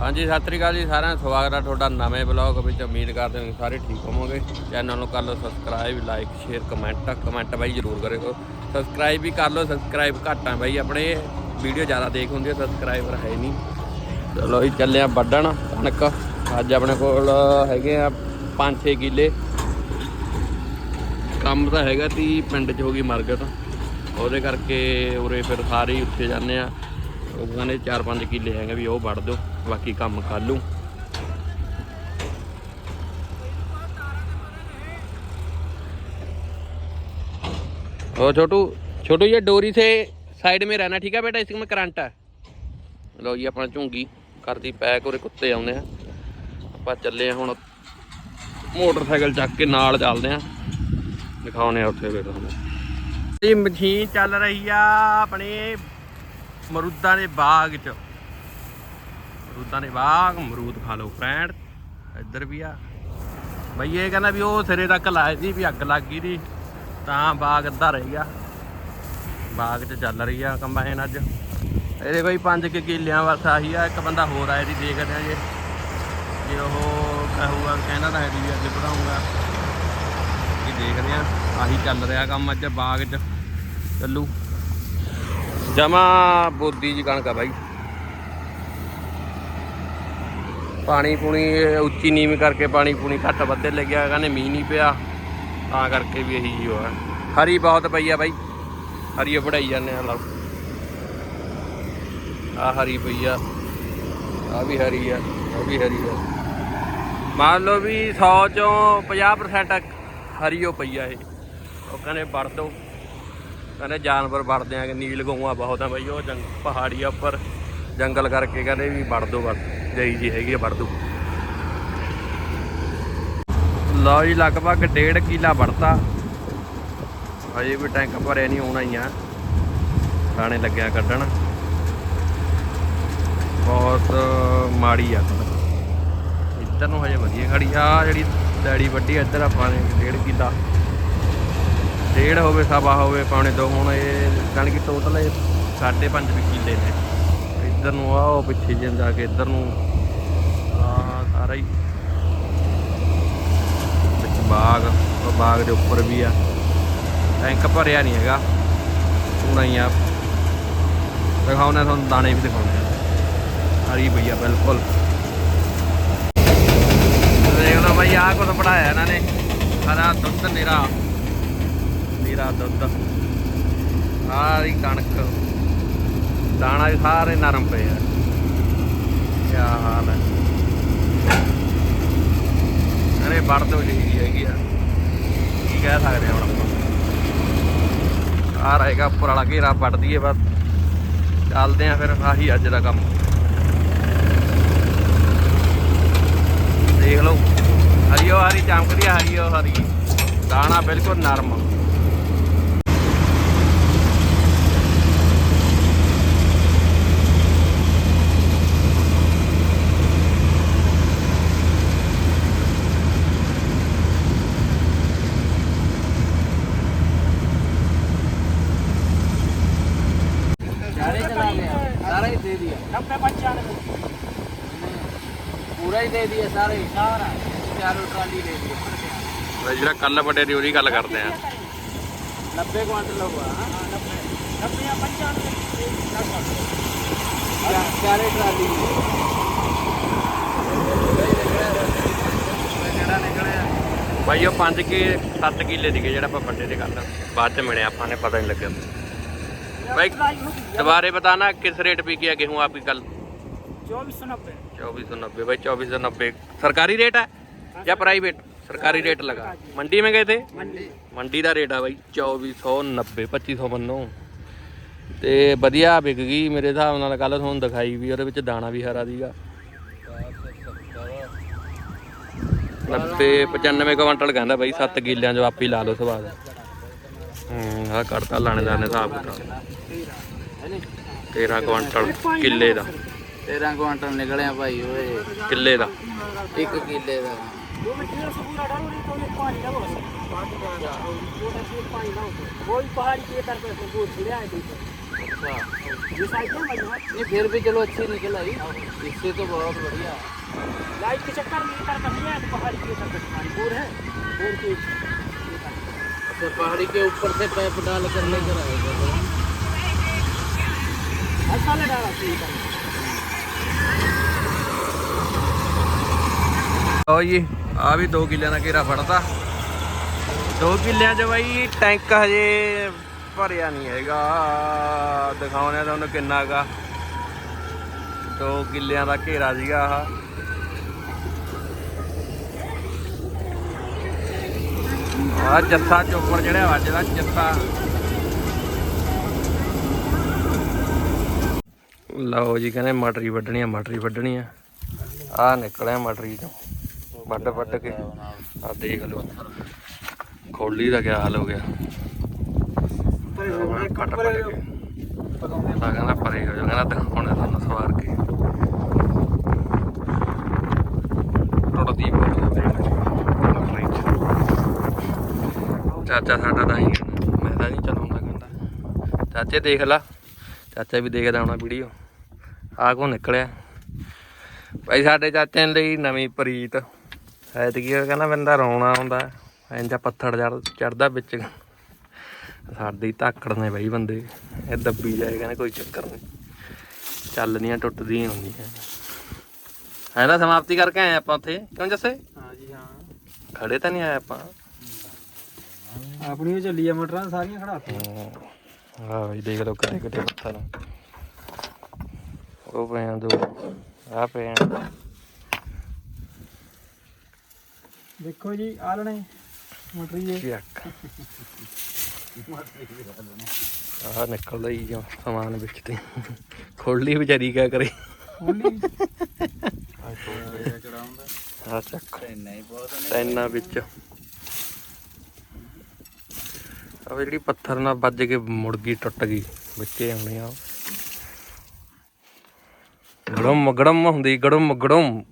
ਹਾਂਜੀ, ਸਤਿ ਸ੍ਰੀ ਅਕਾਲ ਜੀ ਸਾਰਿਆਂ ਦਾ। ਸਵਾਗਤ ਹੈ ਤੁਹਾਡਾ ਨਵੇਂ ਬਲੌਗ ਵਿੱਚ। ਉਮੀਦ ਕਰਦੇ ਹਾਂ ਕਿ ਸਾਰੇ ਠੀਕ ਹੋਵੋਗੇ। ਚੈਨਲ ਨੂੰ ਕਰ ਲਓ subscribe like share comment comment ਬਾਈ ਜਰੂਰ ਕਰਿਓ। ਸਬਸਕ੍ਰਾਈਬ ਵੀ ਕਰ ਲਓ ਸਬਸਕ੍ਰਾਈਬ ਘੱਟ ਆ ਬਾਈ। ਆਪਣੇ ਵੀਡੀਓ ਜ਼ਿਆਦਾ ਦੇਖ ਹੁੰਦੀ ਹੈ ਸਬਸਕ੍ਰਾਈਬਰ ਹੈ ਨਹੀਂ। ਚਲੋ ਜੀ, ਚੱਲੇ ਆ ਵੱਢਣ। ਕਣਕ ਅੱਜ ਆਪਣੇ ਕੋਲ ਹੈਗੇ ਆ 5-6 ਕਿੱਲੇ। ਕੰਮ ਤਾਂ ਹੈਗਾ ਤੀ ਪਿੰਡ 'ਚ ਹੋ ਗਈ ਮਾਰਕੀਟ ਉਹਦੇ ਕਰਕੇ ਉਰੇ ਫਿਰ ਸਾਰੇ ਹੀ ਉੱਥੇ ਜਾਂਦੇ ਆ। ਉਹ ਕਹਿੰਦੇ 4-5 ਕਿੱਲੇ ਹੈਗੇ ਵੀ ਉਹ ਵੱਢ ਦਿਓ ਬਾਕੀ ਕੰਮ ਕਰ ਲੂੰ ओ छोटू छोटू ये डोरी से साइड में रहना ठीक है बेटा इसमें करंट है ਲਓ ਜੀ ਆਪਣਾ ਝੁੰਗੀ ਕਰਦੀ ਪੈਕ ਉਰੇ ਕੁੱਤੇ ਆਉਂਦੇ ਆ ਆਪਾਂ ਚੱਲੇ ਆ ਹੁਣ ਮੋਟਰਸਾਈਕਲ ਚੱਕ ਕੇ ਨਾਲ ਚੱਲਦੇ ਆ ਦਿਖਾਉਣੇ ਆ ਉੱਥੇ ਫਿਰ ਤੁਹਾਨੂੰ ਇਹ ਮਸ਼ੀਨ ਚੱਲ ਰਹੀ ਆ ਆਪਣੇ ਮਰੂਦਾਂ ਦੇ ਬਾਗ 'ਚ। ਮਰੂਦਾਂ ਦੇ ਬਾਗ ਮਰੂਦ ਖਾ ਲਓ ਫਰੈਂਡ ਇੱਧਰ ਵੀ ਆ। ਬਈ ਇਹ ਕਹਿੰਦਾ ਵੀ ਉਹ ਸਿਰੇ ਤੱਕ ਲਾਏ ਸੀ ਵੀ ਅੱਗ ਲੱਗ ਗਈ ਦੀ, ਤਾਂ ਬਾਗ ਅੱਧਾ ਰਹਿ ਗਿਆ। ਬਾਗ 'ਚ ਚੱਲ ਰਹੀ ਆ ਕੰਬਾਈਨ ਅੱਜ। ਇਹਦੇ ਬਈ 5 ਕਿ ਕਿੱਲਿਆਂ ਬਸ ਆਹੀ ਆ, ਇੱਕ ਬੰਦਾ ਹੋਰ ਆਇਆ ਦੀ ਦੇਖਦੇ ਆ ਜੇ। ਜੇ ਉਹ ਕਹੂਗਾ, ਕਹਿੰਦਾ ਤਾਂ ਹੈ ਜੀ ਅੱਜ ਵਧਾਉਂਗਾ ਕੀ ਦੇਖਦੇ ਆ ਆਹੀ ਚੱਲ ਰਿਹਾ ਕੰਮ ਅੱਜ ਬਾਗ 'ਚ। ਚੱਲੂ। ਜਮਾ ਬੋਦੀ ਜੀ ਕਣਕ ਆ ਬਾਈ। ਪਾਣੀ ਪੂਣੀ ਉੱਚੀ ਨੀਵੀਂ ਕਰਕੇ ਪਾਣੀ ਪੂਣੀ ਘੱਟ ਵੱਧੇ ਲੱਗਿਆ ਕਹਿੰਦੇ ਮੀਂਹ ਨਹੀਂ ਪਿਆ। ਤਾਂ ਕਰਕੇ ਵੀ ਇਹੀ ਜੀ ਹੋਇਆ ਹਰੀ ਬਹੁਤ ਪਈ ਆ ਬਾਈ। ਹਰੀ ਵਢਾਈ ਜਾਂਦੇ ਆ, ਲਓ। ਆ ਹਰੀ ਪਈ ਆ। ਆ ਵੀ ਹਰੀ ਆ ਆ ਵੀ ਹਰੀ ਆ। ਮੰਨ ਲਓ ਵੀ 100 ਚੋਂ 50% ਹਰੀ ਓ ਪਈ ਆ ਇਹ। ਉਹ ਕਹਿੰਦੇ ਵੜ ਦੋ। ਕਹਿੰਦੇ ਜਾਨਵਰ ਵੜਦੇ ਆ ਕਿ ਨੀਲ ਗਊਆਂ ਬਹੁਤ ਆ ਬਈ, ਉਹ ਜੰਗ ਪਹਾੜੀ ਉੱਪਰ। ਜੰਗਲ ਕਰਕੇ ਕਹਿੰਦੇ ਵੀ ਵੜ ਦੋ ਵੜ ਜਈ ਜੀ ਹੈਗੀ ਆ, ਵੜ ਦੋ। ਲਓ ਜੀ, ਲਗਭਗ ਡੇਢ ਕਿਲਾ ਵੜਤਾ। ਹਜੇ ਵੀ ਟੈਂਕ ਭਰਿਆ ਨਹੀਂ ਆਉਣਾ ਹੀ ਆ ਥਾਣੇ ਲੱਗਿਆ ਕੱਢਣ। ਬਹੁਤ ਮਾੜੀ ਆ। ਇੱਧਰ ਨੂੰ ਹਜੇ ਵਧੀਆ ਖੜੀ ਆ ਜਿਹੜੀ ਡੈਡੀ ਵੱਡੀ ਇੱਧਰ ਆਪਾਂ ਨੇ ਡੇਢ ਕਿਲਾ। ਡੇਢ ਹੋਵੇ, ਸਵਾ ਹੋਵੇ, ਪੌਣੇ ਦੋ ਹੁਣ, ਇਹ ਜਾਣੀ ਕਿ ਟੋਟਲ ਇਹ ਸਾਢੇ ਪੰਜ ਵੀ ਕਿੱਲੇ ਨੇ। ਇੱਧਰ ਨੂੰ ਆ ਉਹ ਪਿੱਛੇ ਜਿਹੇ ਜਾ ਕੇ ਇੱਧਰ ਨੂੰ ਆ ਸਾਰਾ ਹੀ। ਵਿੱਚ ਬਾਗ, ਉਹ ਬਾਗ ਦੇ ਉੱਪਰ ਵੀ ਆ। ਟੈਂਕ ਭਰਿਆ ਨਹੀਂ ਹੈਗਾ। ਸੋਹਣਾ ਹੀ ਆ। ਦਿਖਾਉਣਾ ਤੁਹਾਨੂੰ ਦਾਣੇ ਵੀ ਦਿਖਾਉਣੇ ਆ। ਹਰੀ ਭਈਆ ਬਿਲਕੁਲ। ਦੇਖ ਲਓ ਬਈ, ਆਹ ਕੁਝ ਪੜਾਇਆ ਇਹਨਾਂ ਨੇ। ਹਰਾ ਦੁੱਧ, ਨਿਰਾ। ਨਿਰਾ ਦੁੱਧ। ਸਾਰੀ ਕਣਕ। ਦਾਣਾ ਵੀ ਸਾਰੇ ਨਰਮ ਪਏ ਆ। ਕੀ ਹਾਲ ਹੈ ਅਰੇ ਵੜ ਦੋ ਜੀ ਹੈਗੀ ਆ। ਕੀ ਕਹਿ ਸਕਦੇ ਹਾਂ ਹੁਣ ਆਪਾਂ? ਆ ਰਹੇਗਾ ਉੱਪਰ ਵਾਲਾ ਘੇਰਾ ਵੱਢਦੀ ਦਈਏ ਬਸ। ਚੱਲਦੇ ਆ ਫਿਰ, ਆਹੀ ਅੱਜ ਦਾ ਕੰਮ। ਦੇਖ ਲਓ। ਹਰੀਓ ਹਰੀ, ਚਮਕਦੀ ਆ ਹਰੀਓ ਹਰੀ। ਦਾਣਾ ਬਿਲਕੁਲ ਨਰਮ। सारा ही दे दिया नब्बे पंचानवे पूरा ही दे दिया सारे सारा चारों ट्राली दे दिया ਬਈ ਜਿਹੜਾ ਕੱਲ ਵੱਡੇ ਦੀ ਉਹਦੀ ਗੱਲ ਕਰਦੇ ਆ नब्बे क्वांटल हुआ हाँ? नब्बे नब्बे या पंचानवे चारे ट्राली ਜਿਹੜਾ ਨਿਕਲਿਆ ਬਾਈ ਉਹ 5 ਕੇ 7 ਕਿੱਲੇ ਸੀਗੇ ਜਿਹੜਾ ਆਪਾਂ ਵੱਡੇ ਦੇ ਕੱਲ ਬਾਅਦ ਚ ਮਿਲਿਆ ਆਪਾਂ ਨੇ ਪਤਾ ਨਹੀਂ ਲੱਗਿਆ ਬਾਈ ਦੁਬਾਰੇ ਬਤਾਨਾ ਕਿਸ रेट पे किया गेहूं आपकी कल चौबीस सौ नब्बे 2490 भाई 2490 सरकारी रेट है या प्राइवेट सरकारी रेट लगा मंडी में गए थे मंडी ਮੰਡੀ ਦਾ ਰੇਟ ਆ ਬਾਈ 2490 2500 ਮੰਨੋ ਤੇ ਵਧੀਆ ਵਿਕ ਗਈ ਮੇਰੇ ਹਿਸਾਬ ਨਾਲ ਕੱਲ ਤੁਹਾਨੂੰ ਦਿਖਾਈ ਵੀ ਉਹਦੇ ਵਿੱਚ ਦਾਣਾ ਵੀ ਹਰਾ ਦੀਗਾ 90 95 ਕੁਇੰਟਲ ਕਹਿੰਦਾ ਬਾਈ 7 ਕਿੱਲਿਆਂ ਚੋਂ ਆਪੇ ਹੀ ਲਾ ਲਓ ਸਵਾਦ ਹੂੰ ਆਹ ਕਰਤਾ ਲਾਣੇਦਾਰ ਨੇ ਹਿਸਾਬ ਕਿਤਾਬ 13 ਕੁਇੰਟਲ ਕਿੱਲੇ ਦਾ 13 ਕੁਆਂਟਲ ਨਿਕਲਿਆ ਭਾਈ ਓਏ ਕਿੱਲੇ ਦਾ ਇੱਕ ਕਿੱਲੇ ਦਾ वही पहाड़ी के तरफ से दूर गिरा है अच्छा ये साइड में मजबूत नहीं फिर भी चलो अच्छी निकल आई इससे तो बहुत बढ़िया लाइट के चक्कर में इधर नहीं है तो पहाड़ी के ऊपर हमारी बोर है बोर के अच्छा पहाड़ी के ऊपर से पैप डाल कर लेकर आएगा అసలు ਜੀ ਆ ਵੀ 2 ਕਿੱਲਿਆਂ ਦਾ ਘੇਰਾ ਫੜਤਾ। 2 ਕਿੱਲਿਆਂ 'ਚ ਬਾਈ ਟੈਂਕ ਹਜੇ ਭਰਿਆ ਨਹੀਂ ਹੈਗਾ। ਦਿਖਾਉਣਾ ਤੁਹਾਨੂੰ ਕਿੰਨਾ ਹੈਗਾ 2 ਕਿੱਲਿਆਂ ਦਾ ਘੇਰਾ ਸੀਗਾ ਆਹ। ਆ ਜੱਥਾ ਚੋਪਰ ਜਿਹੜਾ ਵੱਜਦਾ ਜੱਥਾ। ਲਓ ਜੀ ਕਹਿੰਦੇ ਮਟਰੀ ਵੱਢਣੀ ਆ, ਮਟਰੀ ਵੱਢਣੀ ਆ। ਆ ਨਿਕਲਿਆ ਮਟਰੀ ਚੋਂ। ਵੱਢ ਵੱਢ ਕੇ। ਆ ਦੇਖ ਲਓ। ਖੋਲੀ ਦਾ ਕਿਆ ਹਾਲ ਹੋ ਗਿਆ। ਕੱਟ ਪੱਟ ਕੇ। ਆ ਕਹਿੰਦਾ ਪਰੇ ਹੋ ਜਾ ਕਹਿੰਦਾ ਦਿਖਾਉਣੇ ਤੁਹਾਨੂੰ ਸਵਾਰ ਕੇ। ਟੁੱਟਦੀ ਚਾਚਾ ਸਾਡਾ ਤਾਂ ਹੀ ਮੈਂ ਤਾਂ ਨਹੀਂ ਚਲਾਉਂਦਾ ਕਹਿੰਦਾ। ਚਾਚੇ ਦੇਖ ਲਾ। ਚਾਚਾ ਵੀ ਦੇਖਦਾ ਹੋਣਾ ਵੀਡੀਓ। ਆ ਕੋ ਨਿਕਲਿਆ। ਭਾਈ ਸਾਡੇ ਚਾਚੇ ਲਈ ਨਵੀਂ ਪ੍ਰੀਤ। ਐਤਕੀ ਉਹ ਕਹਿੰਦਾ ਬੰਦਾ ਰੋਣਾ ਹੁੰਦਾ ਇੰਜਾ ਪੱਥਰ ਚੜਦਾ ਵਿੱਚ। ਸਾਡੀ ਧਾਕੜ ਨੇ ਬਈ ਬੰਦੇ। ਇਹ ਦੱਬੀ ਜਾਏ ਕਹਿੰਦੇ ਕੋਈ ਚੱਕਰ ਨਹੀਂ। ਚੱਲਦੀਆਂ ਟੁੱਟਦੀ ਹੁੰਦੀਆਂ। ਹੈ ਨਾ ਸਮਾਪਤੀ ਕਰਕੇ ਆਏ ਆਪਾਂ ਉੱਥੇ। ਕਿਉਂ ਜੱਸੇ? ਖੜੇ ਤਾਂ ਨਹੀਂ ਆਏ ਆਪਾਂ। ਆਪਣੀ ਚੱਲੀ ਆ ਮੋਟਰਾਂ ਸਾਰੀਆਂ ਖੜਾਤੀਆਂ ਆ ਬਈ ਦੇਖ ਲਓ ਕਰੇ ਕਿਤੇ ਪੱਥਰ। ਉਹ ਪਿਆ ਦੋ ਆ ਪਿਆ ਦੇਖੋ ਜੀ ਆਲਣੇ ਮਟਰੀ ਜੀ ਆ ਨਿਕਲਦਾ ਹੀ ਜਾਂ ਸਮਾਨ ਵਿੱਚ ਤੇ। ਖੋਲ ਲਈ ਵਿਚਾਰੀ ਕਿਆ ਕਰੇ? ਖੋਲੀ ਆ ਚੜਾਉਂਦਾ ਆ ਚੱਕ। ਨਹੀਂ ਬਹੁਤ ਇੰਨਾ ਵਿੱਚ। ਆ ਜਿਹੜੀ ਪੱਥਰ ਨਾਲ ਵੱਜ ਕੇ ਮੁੜ ਗਈ ਟੁੱਟ ਗਈ। ਵਿੱਚੇ ਆਉਣੀ ਆ। ਗੜਮ ਗੜਮ ਹੁੰਦੀ ਗੜਮ ਗੜਮ।